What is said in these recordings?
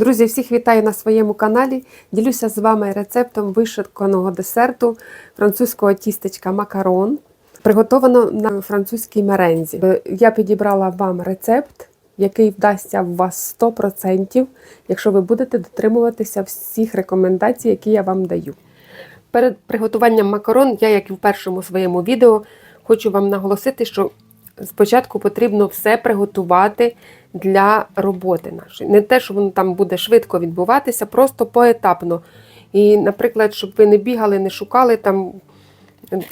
Друзі, всіх вітаю на своєму каналі. Ділюся з вами рецептом вишиканого десерту французького тістечка макарон, приготовано на французькій мерензі. Е, Я підібрала вам рецепт, який вдасться в вас 100%, якщо ви будете дотримуватися всіх рекомендацій, які я вам даю. Перед приготуванням макарон, я, як і в першому своєму відео, хочу вам наголосити, що спочатку потрібно все приготувати для роботи нашої. Не те, що воно там буде швидко відбуватися, просто поетапно. І, наприклад, щоб ви не бігали, не шукали там,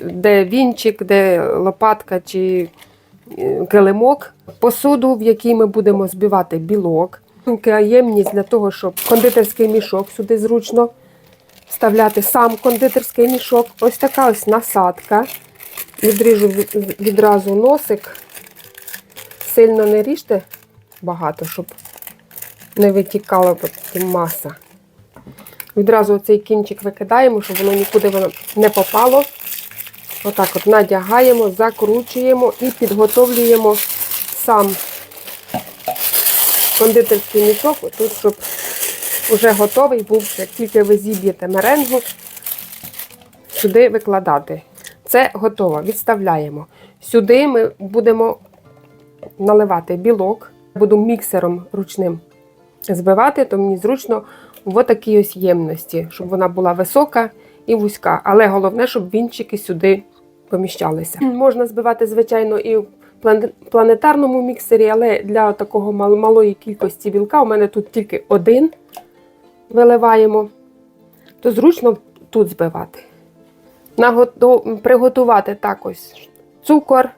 де вінчик, де лопатка чи е, килимок, посуду, в якій ми будемо збивати білок, ємність для того, щоб кондитерський мішок сюди зручно вставляти сам кондитерський мішок. Ось така ось насадка. Відріжу відразу носик. Сильно не ріжте багато, щоб не витікала маса. Відразу цей кінчик викидаємо, щоб воно нікуди воно не попало. Отак от надягаємо, закручуємо і підготовлюємо сам кондитерський мішок, тут, щоб вже готовий був, як тільки ви зіб'єте меренгу, сюди викладати. Це готово. Відставляємо. Сюди ми будемо наливати білок. Буду міксером ручним збивати, то мені зручно в такій ось ємності, щоб вона була висока і вузька. Але головне, щоб вінчики сюди поміщалися. Можна збивати, звичайно, і в планетарному міксері, але для такого малої кількості білка у мене тут тільки один виливаємо, то зручно тут збивати. Нагото- Приготувати так ось цукор,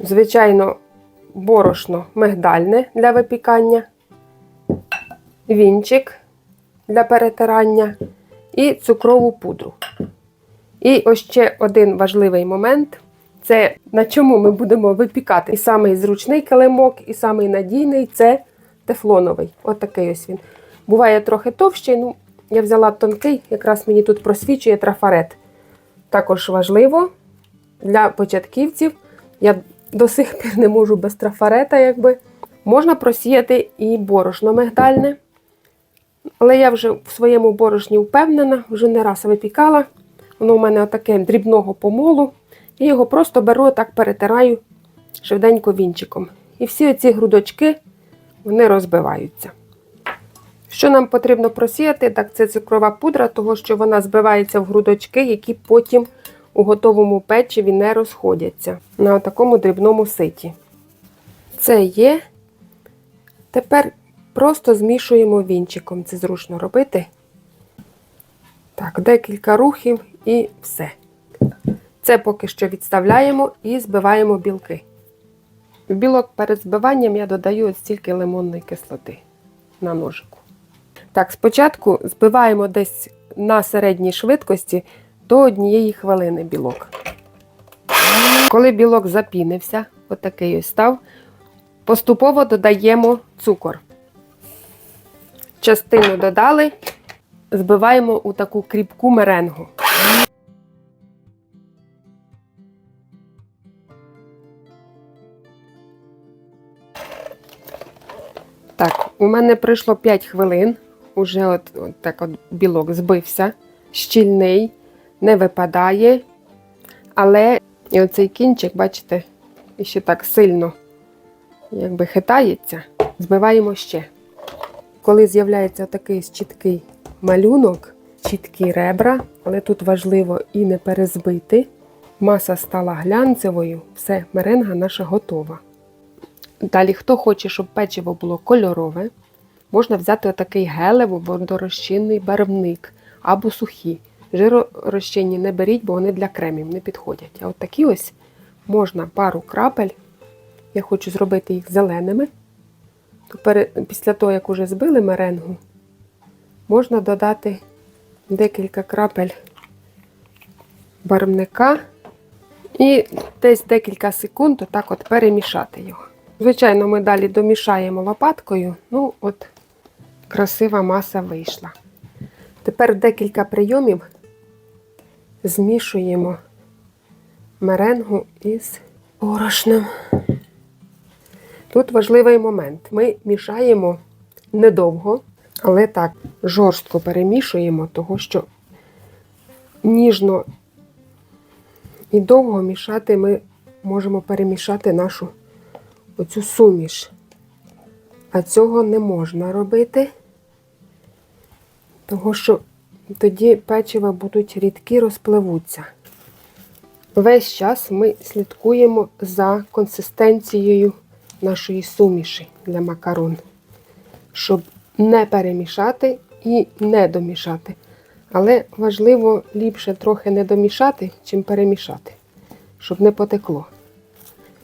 звичайно, борошно мигдальне для випікання, вінчик для перетирання і цукрову пудру. І ось ще один важливий момент це на чому ми будемо випікати. І самий зручний килимок, і самий надійний це тефлоновий. От такий ось він. Буває трохи товщий, ну я взяла тонкий, якраз мені тут просвічує трафарет. Також важливо для початківців. Я до сих пір не можу без трафарета, якби. Можна просіяти і борошно мигдальне. Але я вже в своєму борошні впевнена, вже не раз випікала. Воно у мене таке дрібного помолу. І його просто беру, так перетираю швиденько вінчиком. І всі ці грудочки вони розбиваються. Що нам потрібно просіяти, так це цукрова пудра, того що вона збивається в грудочки, які потім у готовому печиві не розходяться на такому дрібному ситі. Це є. Тепер просто змішуємо вінчиком. Це зручно робити. Так, декілька рухів і все. Це поки що відставляємо і збиваємо білки. В білок перед збиванням я додаю стільки лимонної кислоти на ножику. Так, спочатку збиваємо десь на середній швидкості до однієї хвилини білок. Коли білок запінився, отакий ось став, поступово додаємо цукор. Частину додали, збиваємо у таку кріпку меренгу. Так, у мене пройшло 5 хвилин. Уже от, от так от білок збився, щільний, не випадає. Але і оцей кінчик, бачите, ще так сильно якби хитається. Збиваємо ще. Коли з'являється такий чіткий малюнок, чіткі ребра, але тут важливо і не перезбити. Маса стала глянцевою, все, меренга наша готова. Далі, хто хоче, щоб печиво було кольорове, можна взяти отакий гелево водорозчинний барвник або сухі. Жиророзчинні не беріть, бо вони для кремів не підходять. А от такі ось можна пару крапель. Я хочу зробити їх зеленими. Після того, як уже збили меренгу, можна додати декілька крапель барвника і десь декілька секунд отак от перемішати його. Звичайно, ми далі домішаємо лопаткою. Ну, от красива маса вийшла. Тепер декілька прийомів змішуємо меренгу із борошном. Тут важливий момент. Ми мішаємо недовго, Але так, жорстко перемішуємо, того що ніжно і довго мішати ми можемо перемішати нашу оцю суміш. А цього не можна робити, того що тоді печива будуть рідкі, розпливуться. Весь час ми слідкуємо за консистенцією нашої суміші для макарон, щоб не перемішати і не домішати. Але важливо ліпше трохи не домішати, чим перемішати, щоб не потекло.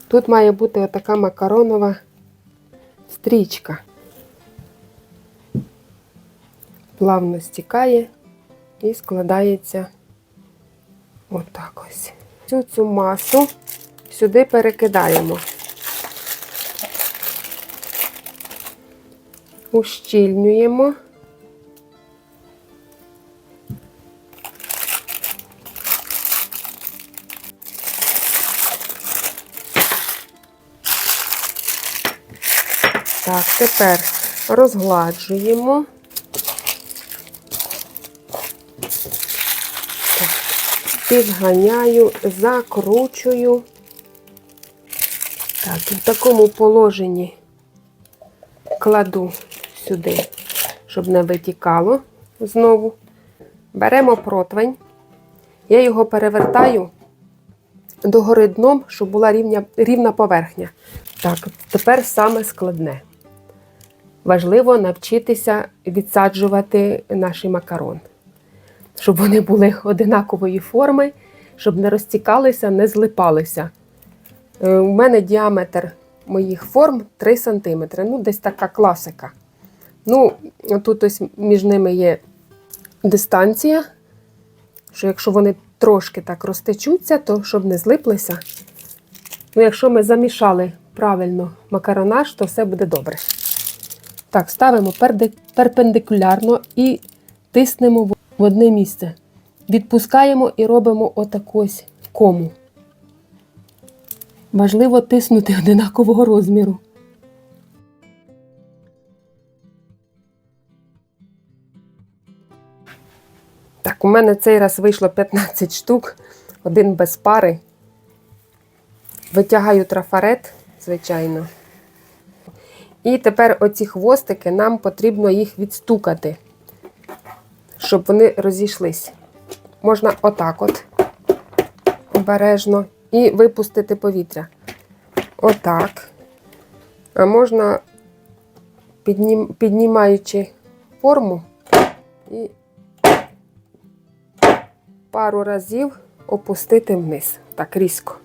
Тут має бути отака макаронова стрічка. Плавно стікає і складається отак ось. Цю цю масу сюди перекидаємо. Ущільнюємо. Так, тепер розгладжуємо. Підганяю, закручую. Так, в такому положенні кладу сюди, щоб не витікало знову. Беремо противень. Я його перевертаю догори дном, щоб була рівня, рівна поверхня. Так, тепер саме складне. Важливо навчитися відсаджувати наші макарон, щоб вони були одинакової форми, щоб не розтікалися, не злипалися. Е, У мене діаметр моїх форм 3 см. Ну, десь така класика. Ну, тут ось між ними є дистанція, що якщо вони трошки так розтечуться, то щоб не злиплися. Ну, якщо ми замішали правильно макаронаж, то все буде добре. Так, ставимо перпендикулярно і тиснемо в одне місце. Відпускаємо і робимо отаку ось кому. Важливо тиснути одинакового розміру. Так, у мене цей раз вийшло 15 штук, один без пари. Витягаю трафарет, звичайно. І тепер оці хвостики нам потрібно їх відстукати, щоб вони розійшлись. Можна отак от обережно і випустити повітря. Отак. А можна, піднім, піднімаючи форму і пару разів опустити вниз. Так, різко.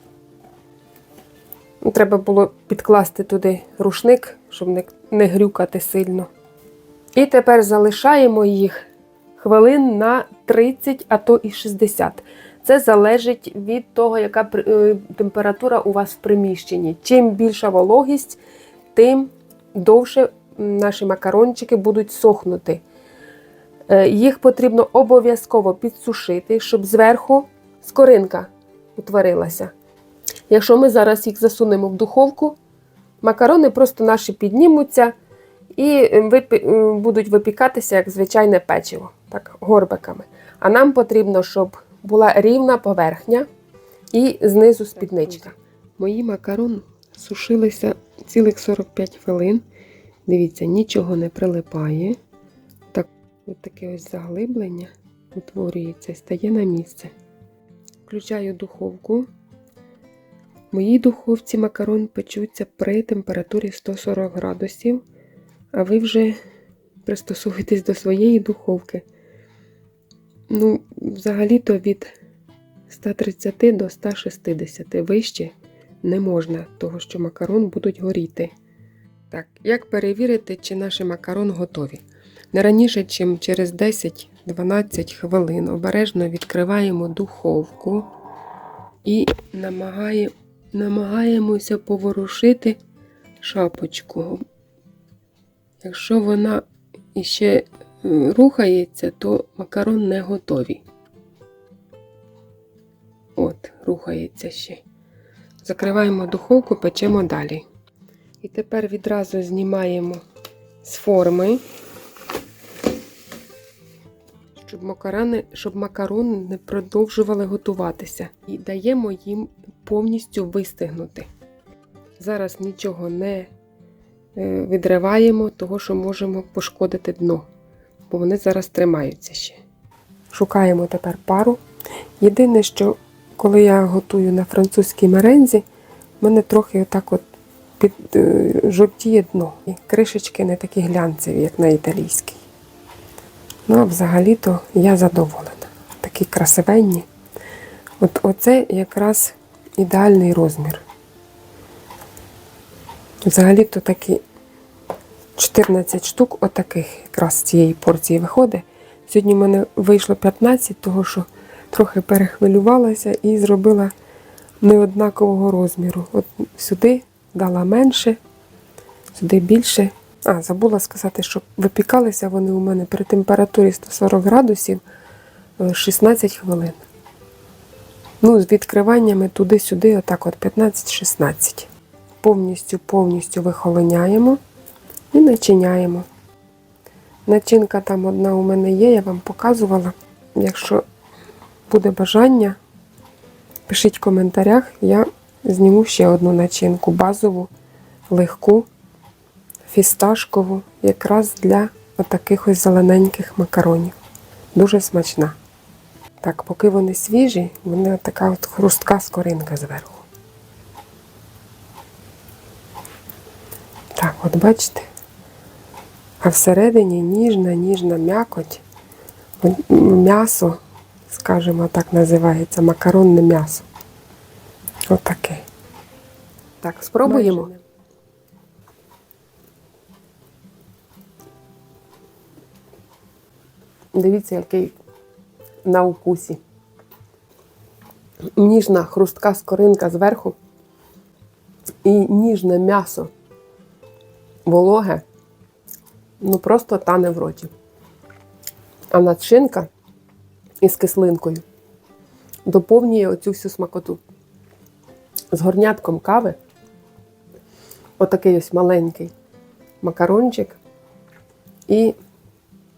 Треба було підкласти туди рушник, щоб не, не грюкати сильно. І тепер залишаємо їх хвилин на 30, а то і 60. Це залежить від того, яка е, температура у вас в приміщенні. Чим більша вологість, тим довше наші макарончики будуть сохнути. Е, Їх потрібно обов'язково підсушити, щоб зверху скоринка утворилася. Якщо ми зараз їх засунемо в духовку, макарони просто наші піднімуться і е, випі- е, будуть випікатися як звичайне печиво, так, горбиками. А нам потрібно, щоб була рівна поверхня і знизу спідничка. Мої макарони сушилися цілих 45 хвилин. Дивіться, нічого не прилипає. Так, от таке ось заглиблення утворюється стає на місце. Включаю духовку. Моїй духовці макарон печуться при температурі 140 градусів, а ви вже пристосуєтесь до своєї духовки. Ну, взагалі-то від 130 до 160 вище не можна, того що макарон будуть горіти. Так, як перевірити, чи наші макарон готові? Не раніше, ніж через 10-12 хвилин обережно відкриваємо духовку і намагає, намагаємося поворушити шапочку. Якщо вона іще е, рухається, то макарон не готові. От, рухається ще. Закриваємо духовку, печемо далі. І тепер відразу знімаємо з форми щоб макарони, щоб макарони не продовжували готуватися. І даємо їм повністю вистигнути. Зараз нічого не е, відриваємо, того що можемо пошкодити дно, бо вони зараз тримаються ще. Шукаємо тепер пару. Єдине, що коли я готую на французькій мерензі, в мене трохи отак от під е, жовтіє дно. І кришечки не такі глянцеві, як на італійській. Ну, а взагалі-то я задоволена. Такі красивенні. От оце якраз ідеальний розмір. Взагалі-то такі 14 штук отаких якраз з цієї порції виходить. Сьогодні в мене вийшло 15, того що трохи перехвилювалася і зробила неоднакового розміру. От сюди дала менше, сюди більше. А, забула сказати, що випікалися вони у мене при температурі 140 градусів е, 16 хвилин. Ну, з відкриваннями туди-сюди, отак от 15-16. Повністю, повністю вихолоняємо і начиняємо. Начинка там одна у мене є, я вам показувала. Якщо буде бажання, пишіть в коментарях, я зніму ще одну начинку базову, легку, фісташкову, якраз для отаких ось зелененьких макаронів. Дуже смачна. Так, поки вони свіжі, вони така от хрустка скоринка зверху. Так, от бачите? А всередині ніжна, ніжна м'якоть, м'ясо, скажімо так називається, макаронне м'ясо. Отаке. Так, спробуємо. Дивіться, який на укусі. Ніжна хрустка скоринка зверху і ніжне м'ясо вологе, ну просто тане в роті. А начинка із кислинкою доповнює оцю всю смакоту. З горнятком кави, отакий ось маленький макарончик, і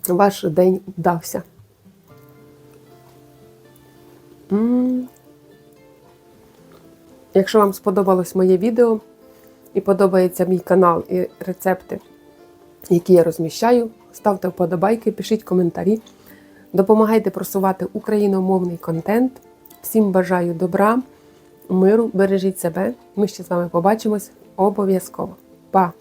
ваш день вдався. Якщо вам сподобалось моє відео і подобається мій канал і рецепти, які я розміщаю, ставте вподобайки, пишіть коментарі, допомагайте просувати україномовний контент. Всім бажаю добра, миру, бережіть себе. Ми ще з вами побачимось обов'язково. Па!